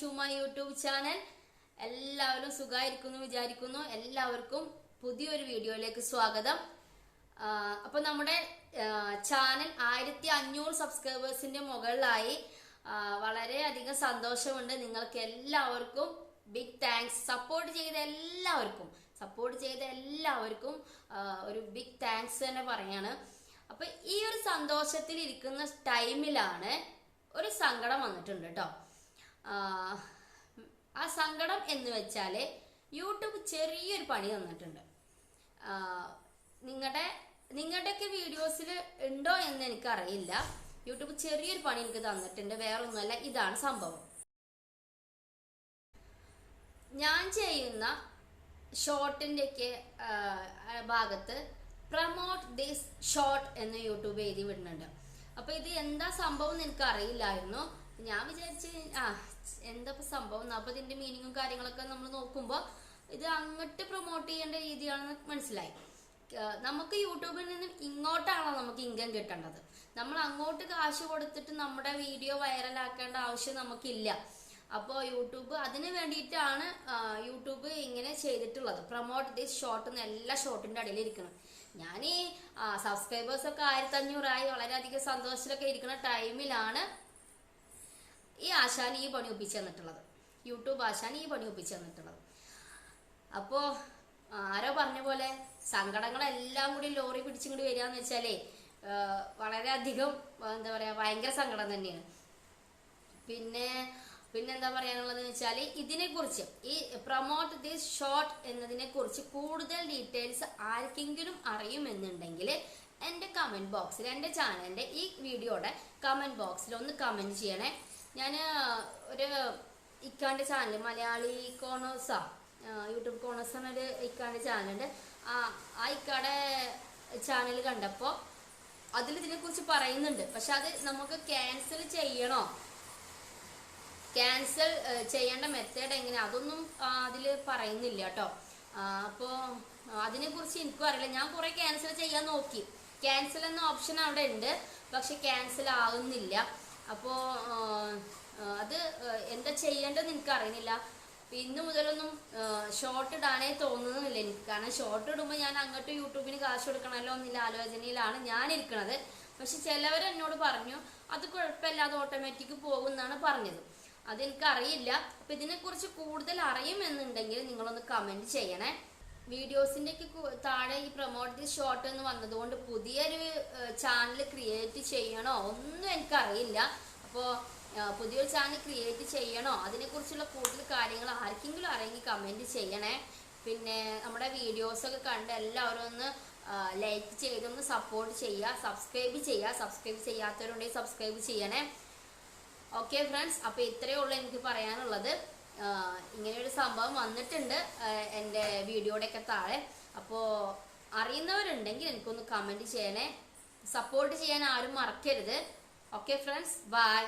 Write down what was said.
To my YouTube channel. എല്ലാവരും സുഖമായിരിക്കുന്നു വിചാരിക്കുന്നു. എല്ലാവർക്കും പുതിയൊരു വീഡിയോയിലേക്ക് സ്വാഗതം. അപ്പോൾ അപ്പൊ നമ്മുടെ ചാനൽ ആയിരത്തി അഞ്ഞൂറ് സബ്സ്ക്രൈബേഴ്സിന്റെ മുകളിലായി വളരെ അധികം സന്തോഷമുണ്ട്. നിങ്ങൾക്ക് എല്ലാവർക്കും ബിഗ് താങ്ക്സ് സപ്പോർട്ട് ചെയ്ത എല്ലാവർക്കും സപ്പോർട്ട് ചെയ്ത എല്ലാവർക്കും ഒരു ബിഗ് താങ്ക്സ് തന്നെ പറയാണ്. അപ്പൊ ഈ ഒരു സന്തോഷത്തിൽ ഇരിക്കുന്ന ടൈമിലാണ് ഒരു സങ്കടം വന്നിട്ടുണ്ട് കേട്ടോ ആ സങ്കടം എന്ന് വെച്ചാൽ യൂട്യൂബ് ചെറിയൊരു പണി തന്നിട്ടുണ്ട്. നിങ്ങളുടെ നിങ്ങളുടെയൊക്കെ വീഡിയോസിൽ ഉണ്ടോ എന്ന് എനിക്കറിയില്ല. യൂട്യൂബ് ചെറിയൊരു പണി എനിക്ക് തന്നിട്ടുണ്ട് വേറൊന്നുമല്ല ഇതാണ് സംഭവം. ഞാൻ ചെയ്യുന്ന ഷോർട്ടിന്റെയൊക്കെ ഭാഗത്ത് പ്രമോട്ട് ദിസ് ഷോർട്ട് എന്ന് യൂട്യൂബ് എഴുതി വിടുന്നുണ്ട്. അപ്പോൾ ഇത് എന്താ സംഭവം എന്ന് എനിക്ക് അറിയില്ലായിരുന്നു ഞാൻ വിചാരിച്ച് ആ എന്താ സംഭവം? അപ്പൊ ഇതിന്റെ മീനിങ്ങും കാര്യങ്ങളൊക്കെ നമ്മൾ നോക്കുമ്പോൾ ഇത് അങ്ങോട്ട് പ്രൊമോട്ട് ചെയ്യേണ്ട രീതിയാണെന്ന് മനസ്സിലായി. നമുക്ക് യൂട്യൂബിൽ നിന്നും ഇങ്ങോട്ടാണോ നമുക്ക് ഇൻകം കിട്ടേണ്ടത്? നമ്മൾ അങ്ങോട്ട് കാശ് കൊടുത്തിട്ട് നമ്മുടെ വീഡിയോ വൈറലാക്കേണ്ട ആവശ്യം നമുക്കില്ല. അപ്പോൾ യൂട്യൂബ് അതിന് വേണ്ടിയിട്ടാണ് യൂട്യൂബ് ഇങ്ങനെ ചെയ്തിട്ടുള്ളത്. പ്രൊമോട്ട് ദിസ് ഷോർട്ട് എന്ന് എല്ലാ ഷോർട്ടിന്റെ അടിയിൽ ഇരിക്കണം. ഞാൻ ഈ സബ്സ്ക്രൈബേഴ്സ് ഒക്കെ ആയിരത്തി അഞ്ഞൂറായി വളരെയധികം സന്തോഷത്തിലൊക്കെ ഇരിക്കുന്ന ടൈമിലാണ് ഈ ആശാൻ ഈ പണി ഒപ്പിച്ചു തന്നിട്ടുള്ളത്. യൂട്യൂബ് ആശാൻ ഈ പണി ഒപ്പിച്ചു തന്നിട്ടുള്ളത്. അപ്പോ ആരോ പറഞ്ഞ പോലെ സങ്കടങ്ങളെല്ലാം കൂടി ലോറി പിടിച്ചിങ്ങോട്ട് വരിക എന്ന് വെച്ചാലേ വളരെയധികം എന്താ പറയാ ഭയങ്കര സങ്കടം തന്നെയാണ്. പിന്നെ പിന്നെ എന്താ പറയാനുള്ളത് വെച്ചാൽ ഇതിനെ കുറിച്ച് ഈ പ്രൊമോട്ട് ദിസ് ഷോർട്ട് എന്നതിനെക്കുറിച്ച് കൂടുതൽ ഡീറ്റെയിൽസ് ആർക്കെങ്കിലും അറിയുമെന്നുണ്ടെങ്കിൽ എന്റെ കമന്റ് ബോക്സിൽ എന്റെ ചാനലിന്റെ ഈ വീഡിയോയുടെ കമന്റ് ബോക്സിൽ ഒന്ന് കമന്റ് ചെയ്യണേ. ഞാൻ ഒരു ഇക്കാന്റെ channel Malayali corners YouTube corners എന്നൊരു ഇക്കാന്റെ ചാനലുണ്ട് ആ ഇക്കാടെ ചാനൽ കണ്ടപ്പോൾ അതിൽ ഇതിനെക്കുറിച്ച് പറയുന്നുണ്ട്. പക്ഷെ അത് നമുക്ക് ക്യാൻസൽ ചെയ്യണോ? ക്യാൻസൽ ചെയ്യേണ്ട മെത്തേഡ് എങ്ങനെ അതൊന്നും അതിൽ പറയുന്നില്ല കേട്ടോ. അപ്പോൾ അതിനെക്കുറിച്ച് എനിക്കും അറിയില്ല. ഞാൻ കുറേ ക്യാൻസൽ ചെയ്യാൻ നോക്കി. ക്യാൻസൽ എന്ന ഓപ്ഷൻ അവിടെ ഉണ്ട്. പക്ഷെ ക്യാൻസൽ ആകുന്നില്ല അപ്പോൾ അത് എന്താ ചെയ്യേണ്ടതെന്ന് എനിക്ക് അറിയുന്നില്ല ഇന്ന് മുതലൊന്നും ഷോർട്ട് ഇടാനേ തോന്നുന്നില്ല എനിക്ക്. കാരണം ഷോർട്ട് ഇടുമ്പോൾ ഞാൻ അങ്ങോട്ട് യൂട്യൂബിന് കാശ് കൊടുക്കണമല്ലോ എന്നുള്ള ആലോചനയിലാണ് ഞാൻ ഇരിക്കുന്നത് പക്ഷെ ചിലവർ എന്നോട് പറഞ്ഞു അത് കുഴപ്പമില്ല അത് ഓട്ടോമാറ്റിക് പോകും എന്നാണ് പറഞ്ഞത്. അതെനിക്കറിയില്ല. അപ്പൊ ഇതിനെക്കുറിച്ച് കൂടുതൽ അറിയുമെന്നുണ്ടെങ്കിൽ നിങ്ങളൊന്ന് കമന്റ് ചെയ്യണേ. വീഡിയോസിന്റെ താഴെ ഈ പ്രൊമോട്ട് ദി ഷോർട്ട് എന്ന് വന്നതുകൊണ്ട് പുതിയൊരു ചാനൽ ക്രിയേറ്റ് ചെയ്യണോ? ഒന്നും എനിക്കറിയില്ല. അപ്പോൾ പുതിയൊരു ചാനൽ ക്രിയേറ്റ് ചെയ്യണോ? അതിനെക്കുറിച്ചുള്ള കൂടുതൽ കാര്യങ്ങൾ ആർക്കെങ്കിലും അറിയെങ്കിൽ കമന്റ് ചെയ്യണേ. പിന്നെ നമ്മുടെ വീഡിയോസൊക്കെ കണ്ട് എല്ലാവരും ഒന്ന് ലൈക്ക് ചെയ്തൊന്ന് സപ്പോർട്ട് ചെയ്യുക. സബ്സ്ക്രൈബ് ചെയ്യുക. സബ്സ്ക്രൈബ് ചെയ്യാത്തവരുണ്ടെങ്കിൽ സബ്സ്ക്രൈബ് ചെയ്യണേ. ഓക്കെ ഫ്രണ്ട്സ് അപ്പോൾ ഇത്രയേ ഉള്ളൂ എനിക്ക് പറയാനുള്ളത്. ആഹ് ഇങ്ങനെയൊരു സംഭവം വന്നിട്ടുണ്ട് എന്റെ വീഡിയോയുടെ ഒക്കെ താഴെ. അപ്പോൾ അറിയുന്നവരുണ്ടെങ്കിൽ എനിക്കൊന്ന് കമന്റ് ചെയ്യണേ. സപ്പോർട്ട് ചെയ്യാൻ ആരും മറക്കരുത്. Okay friends bye